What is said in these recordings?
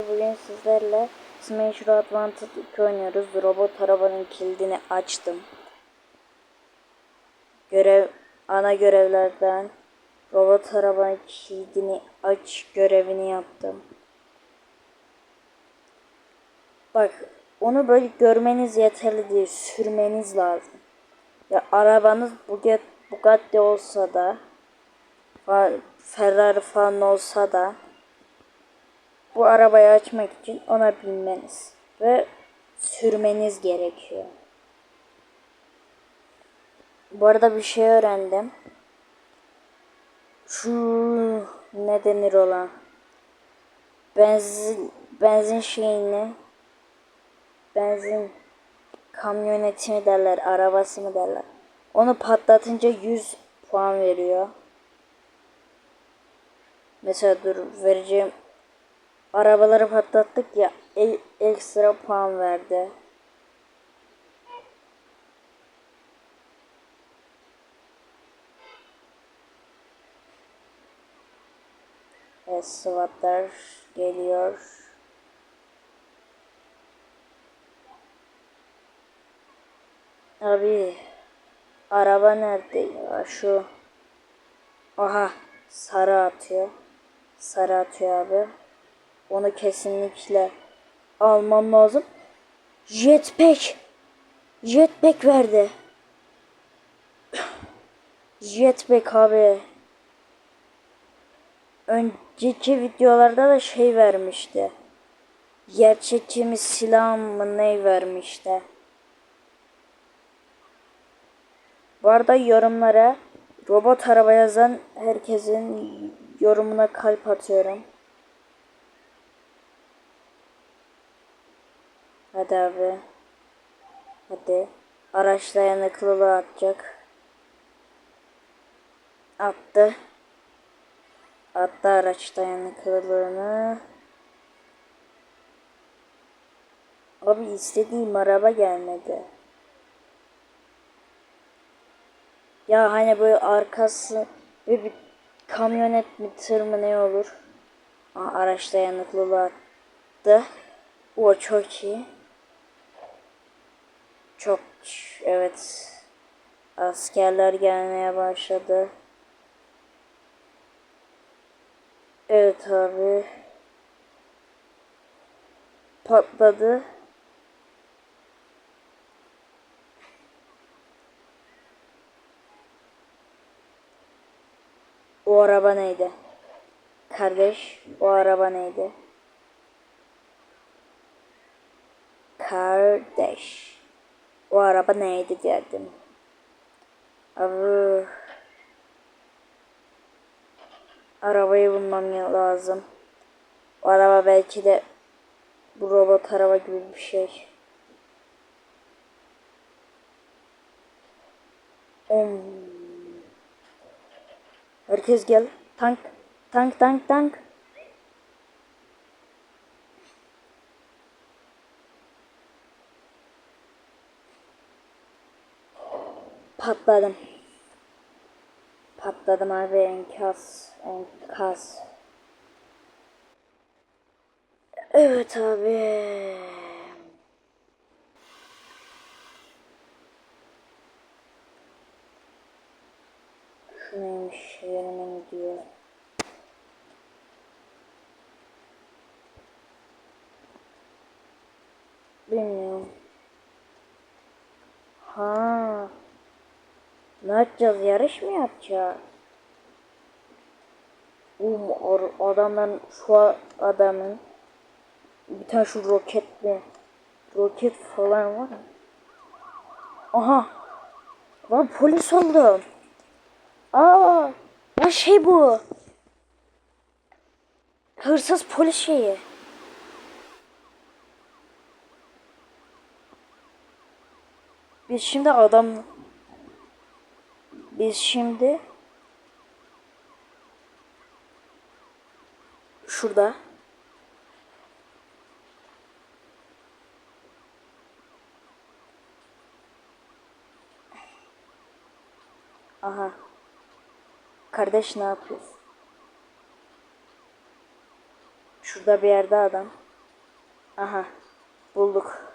Bugün sizlerle Smash Bros. Wanted 2 oynuyoruz. Robot arabanın kilidini açtım. Görev ana görevlerden robot arabanın kilidini aç görevini yaptım. Bak onu böyle görmeniz yeterli değil. Sürmeniz lazım. Ya arabanız Bugatti, olsa da Ferrari falan olsa da bu arabayı açmak için ona binmeniz ve sürmeniz gerekiyor. Bu arada bir şey öğrendim. Şu ne denir olan benzin benzin şeyini benzin kamyoneti mi derler arabası mı derler onu patlatınca 100 puan veriyor. Mesela dur vereceğim arabaları patlattık ya e- ekstra puan verdi. Evet, SWAT'lar geliyor. Abi araba nerede ya şu? Aha sarı atıyor. Sarı atıyor abi. Onu kesinlikle almam lazım. Jetpack. Jetpack verdi. Jetpack abi. Önceki videolarda da şey vermişti. Yer çekimi silah mı ne vermişti. Bu arada yorumlara robot araba yazan herkesin yorumuna kalp atıyorum. Abi. Hadi. Araç dayanıklılığı atacak. Attı. Attı araç dayanıklılığını. Abi istediğim araba gelmedi. Ya hani böyle arkası ve bir kamyonet mi tır mı ne olur? Aa, araç dayanıklılığı attı. O çok iyi. Çok evet. Askerler gelmeye başladı. Evet abi. Patladı. O araba neydi? Kardeş, o araba neydi? Kardeş. O araba neydi derdim. Abi. Arabayı bulmam lazım. O araba belki de bu robot araba gibi bir şey. Om. Herkes gel. Tank. Tank tank tank. Patladım. Patladım abi enkaz. Enkaz. Evet abi. Şu neymiş yerine mi diyor. Bilmiyorum. Ha. Ne yapacağız? Yarış mı yapacağız? Um, adamların şu adamın bir tane şu roketli roket falan var ya. Aha. Lan polis oldum. Aa, ya şey bu. Hırsız polis şeyi. Biz şimdi adam biz şimdi şurada Aha. Kardeş ne yapıyorsun? Şurada bir yerde adam. Aha. Bulduk.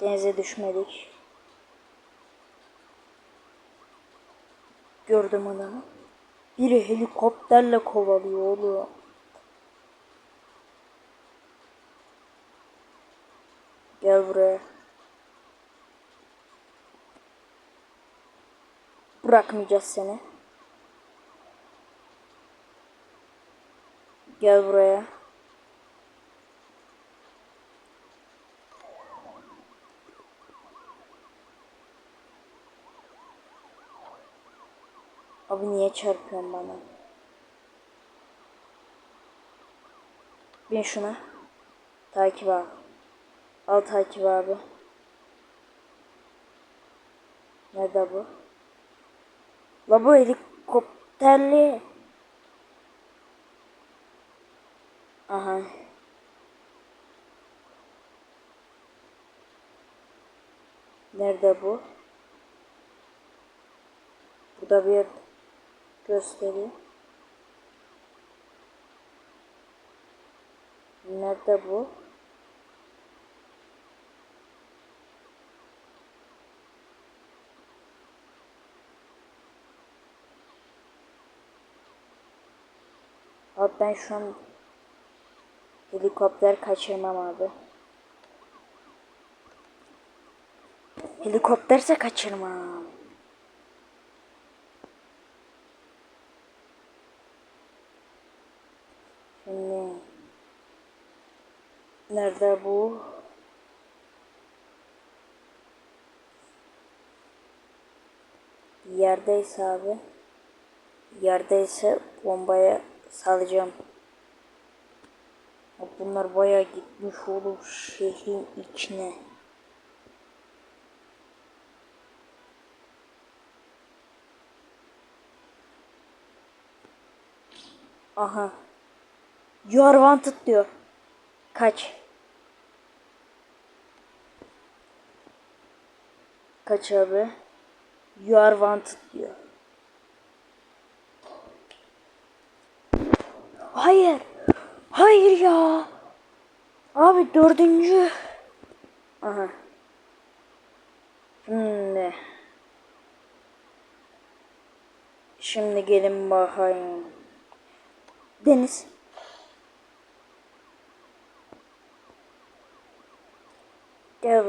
Denize düşmedik. Gördüm adamı. Biri helikopterle kovalıyor oğlum. Gel buraya. Bırakmayacağız seni. Gel buraya. Abi niye çarpıyorsun bana? Bin şuna. Takip abi. Al takip abi. Nerede bu? La bu helikopterli. Aha. Nerede bu? Burada bir gösteriyor. Nerede bu? Abi ben şu an helikopter kaçırmam abi. Helikopterse kaçırmam. Şimdi nerede bu? Yerdeyse abi. Yerdeyse bombaya salacağım. Bunlar bayağı gitmiş oğlum şehrin içine. Aha. You are wanted diyor. Kaç. Kaç abi. You are wanted diyor. Hayır. Hayır ya. Abi dördüncü. Aha. Şimdi. Şimdi gelin bakayım. Deniz. Gel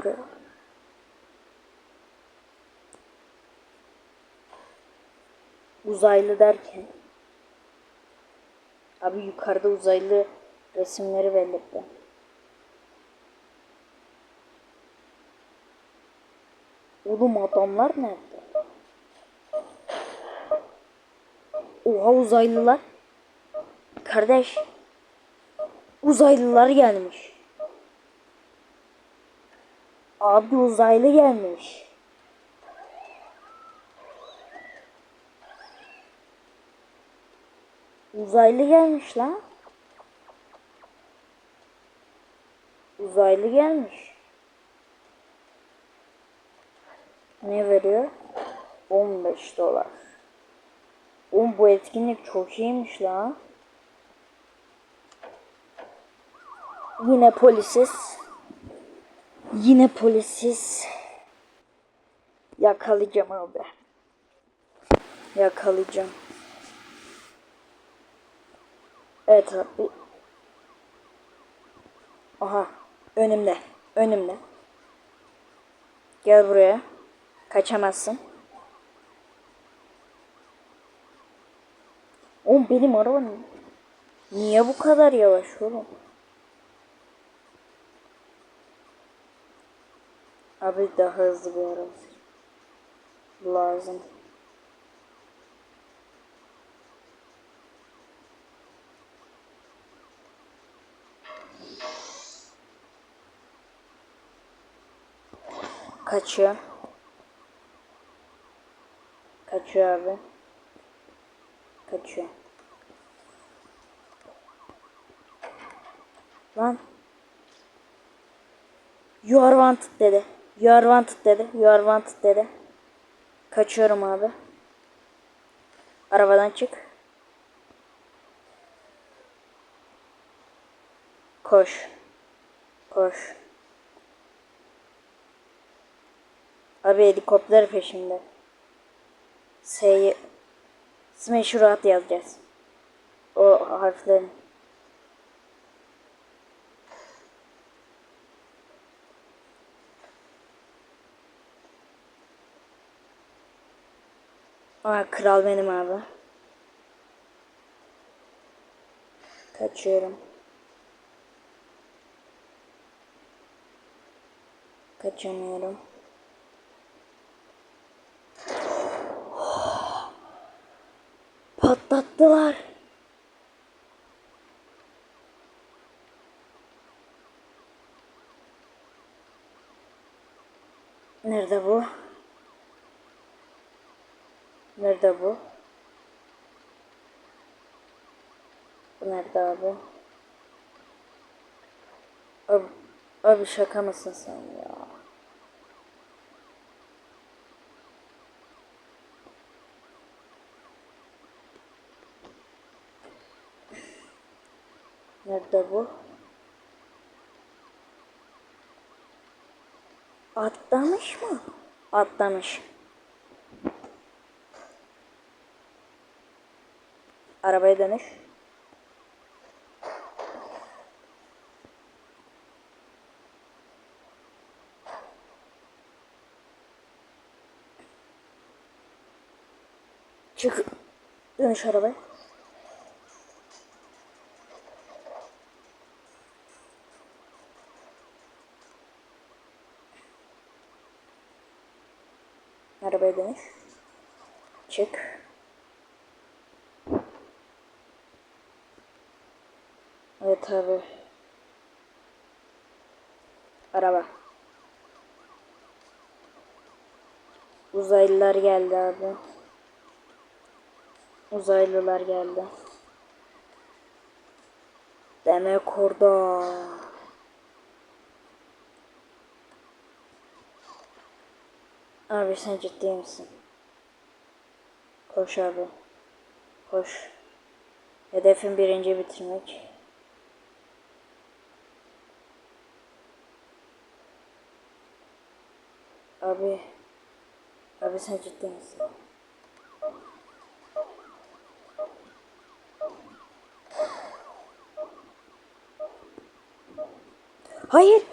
Uzaylı derken. Abi yukarıda uzaylı resimleri belirtti. Oğlum adamlar nerede? Oha uzaylılar. Kardeş. Uzaylılar gelmiş. Abi uzaylı gelmiş. Uzaylı gelmiş lan. Uzaylı gelmiş. Ne veriyor? 15 dolar. Oğlum bu etkinlik çok iyiymiş lan. Yine polisiz. Yine polisiz. Yakalayacağım abi. Yakalayacağım. Evet. Aha. Önümde. Önümde. Gel buraya. Kaçamazsın. Oğlum benim arabam niye bu kadar yavaş oğlum? Abi daha hızlı bir araba lazım. Kaçıyor. Kaçıyor abi. Kaçıyor. Lan. You are wanted dedi. You are wanted dedi. You are wanted dedi. Kaçıyorum abi. Arabadan çık. Koş. Koş. Abi helikopter peşimde. S'yi Smash rahat yazacağız. O harflerin. Aa, kral benim abi. Kaçıyorum. Kaçamıyorum. Patlattılar. Nerede bu? Nerede bu? Bu nerede abi? Abi, abi şaka mısın sen ya? Nerede bu? Atlamış mı? Atlamış. Arabaya dönüş. Çık. Dönüş arabaya. Arabaya dönüş. Çık. Evet abi. Araba. Uzaylılar geldi abi. Uzaylılar geldi. Demek orada. Abi sen ciddi misin? Koş abi. Koş. Hedefim birinci bitirmek. Abi. Abi sen ciddi misin? Hayır.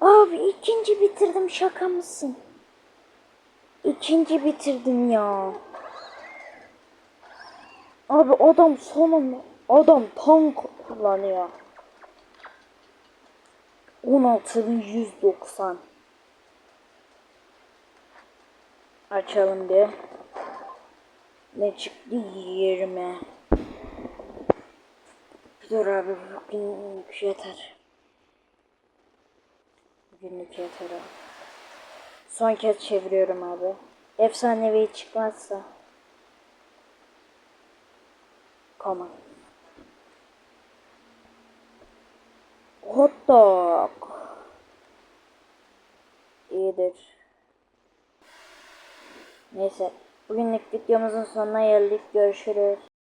Abi ikinci bitirdim şaka mısın? İkinci bitirdim ya. Abi adam sonunda adam tank kullanıyor. 16190 Açalım bir. Ne çıktı 20 Dur abi bugünlük yeter. Bugünlük yeter abi. Son kez çeviriyorum abi. Efsanevi çıkmazsa. Common. Hot dog. İyidir. Neyse. Bugünlük videomuzun sonuna geldik. Görüşürüz.